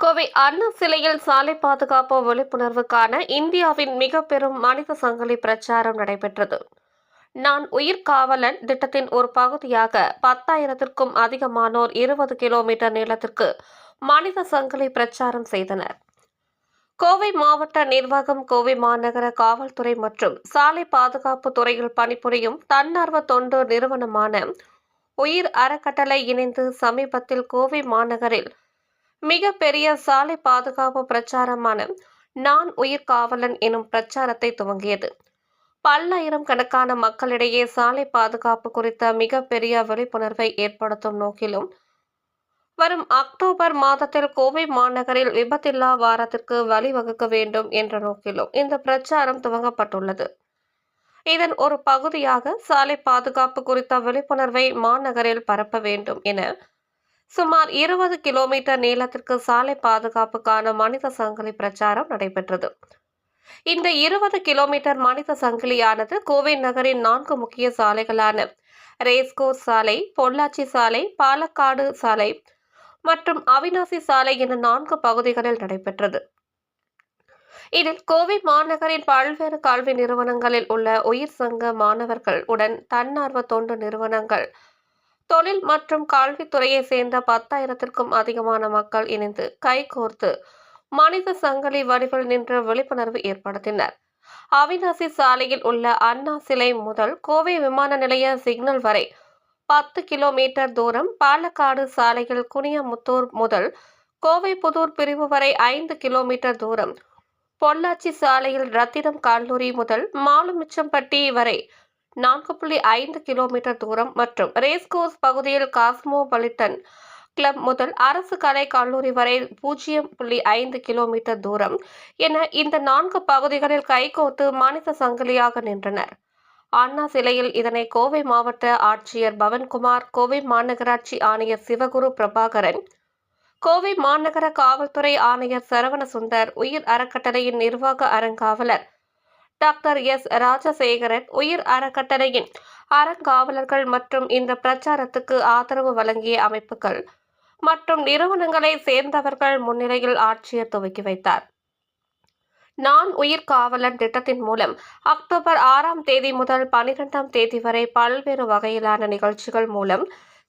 கோவை அண்ணா சிலையில் சாலை பாதுகாப்பு விழிப்புணர்வுக்கான இந்தியாவின் மிக பெரும் மனித சங்கிலி பிரச்சாரம் நடைபெற்றது. நான் உயிர் காவலன் திட்டத்தின் ஒரு பகுதியாக பத்தாயிரத்திற்கும் அதிகமானோர் இருபது கிலோமீட்டர் நீளத்திற்கு மனித சங்கிலி பிரச்சாரம் செய்தனர். கோவை மாவட்ட நிர்வாகம் கோவை மாநகர காவல்துறை மற்றும் சாலை பாதுகாப்பு துறையில் பணிபுரியும் தன்னார்வ தொண்டு நிறுவனமான உயிர் அறக்கட்டளை இணைந்து சமீபத்தில் கோவை மாநகரில் மிக பெரிய சாலை பாதுகாப்பு பிரச்சாரமான நான் உயிர் காவலன் எனும் பிரச்சாரத்தை துவங்கியது. பல்லாயிரம் கணக்கான மக்களிடையே சாலை பாதுகாப்பு குறித்த மிகப்பெரிய விழிப்புணர்வை ஏற்படுத்தும் நோக்கிலும் வரும் அக்டோபர் மாதத்தில் கோவை மாநகரில் விபத்தில்லா வாரத்திற்கு வழிவகுக்க வேண்டும் என்ற நோக்கிலும் இந்த பிரச்சாரம் துவங்கப்பட்டுள்ளது. இதன் ஒரு பகுதியாக சாலை பாதுகாப்பு குறித்த விழிப்புணர்வை மாநகரில் பரப்ப வேண்டும் என சுமார் இருபது கிலோமீட்டர் நீளத்திற்கு சாலை பாதுகாப்புக்கான மனித சங்கிலி பிரச்சாரம் நடைபெற்றது. இந்த இருபது கிலோமீட்டர் மனித சங்கிலியானது கோவை நகரின் நான்கு முக்கிய சாலைகளான ரேஸ்கோர் சாலை பொள்ளாச்சி சாலை பாலக்காடு சாலை மற்றும் அவினாசி சாலை என நான்கு பகுதிகளில் நடைபெற்றது. இதில் கோவை மாநகரின் பல்வேறு கல்வி நிறுவனங்களில் உள்ள உயிர் சங்க மாணவர்கள் உடன் தன்னார்வ தொண்டு நிறுவனங்கள் தொழில் மற்றும் கல்வித்துறையை சேர்ந்த பத்தாயிரத்திற்கும் அதிகமான மக்கள் இணைந்து கைகோர்த்து மனித சங்கிலி வடிவில் நின்று விழிப்புணர்வு ஏற்படுத்தினர். அவிநாசி சாலையில் உள்ள அண்ணா சிலை முதல் கோவை விமான நிலைய சிக்னல் வரை பத்து கிலோமீட்டர் தூரம் பாலக்காடு சாலையில் குனியமுத்தூர் முதல் கோவை புதூர் பிரிவு வரை ஐந்து கிலோமீட்டர் தூரம் பொள்ளாச்சி சாலையில் ரத்தினம் கல்லூரி முதல் மாலுமிச்சம்பட்டி வரை நான்கு புள்ளி ஐந்து கிலோமீட்டர் தூரம் மற்றும் ரேஸ்கோர்ஸ் பகுதியில் காஸ்மோபாலிட்டன் கிளப் முதல் அரசு கலை கல்லூரி வரை பூஜ்ஜியம் புள்ளி ஐந்து கிலோமீட்டர் தூரம் என இந்த நான்கு பகுதிகளில் கைகோர்த்து மனித சங்கிலியாக நின்றனர். அண்ணா சிலையில் இதனை கோவை மாவட்ட ஆட்சியர் பவன்குமார் கோவை மாநகராட்சி ஆணையர் சிவகுரு பிரபாகரன் கோவை மாநகர காவல்துறை ஆணையர் சரவணசுந்தர் உயிர் அறக்கட்டளையின் நிர்வாக அறங்காவலர் டாக்டர் எஸ். ராஜசேகரன் உயிர் அறக்கட்டளையின் அறங்காவலர்கள் மற்றும் இந்த பிரச்சாரத்துக்கு ஆதரவு வழங்கிய அமைப்புகள் மற்றும் நிறுவனங்களை சேர்ந்தவர்கள் முன்னிலையில் ஆட்சியை துவக்கி வைத்தார். நான் உயிர் காவலன் திட்டத்தின் மூலம் அக்டோபர் ஆறாம் தேதி முதல் பனிரெண்டாம் தேதி வரை பல்வேறு வகையிலான நிகழ்ச்சிகள் மூலம்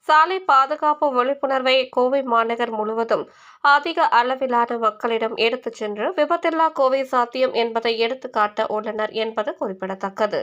சாலை பாதுகாப்பு விழிப்புணர்வை கோவை மாநகர் முழுவதும் அதிக அளவிலான மக்களிடம் எடுத்துச் சென்று விபத்தில்லா கோவை சாத்தியம் என்பதை எடுத்துக்காட்ட உள்ளனர் என்பது குறிப்பிடத்தக்கது.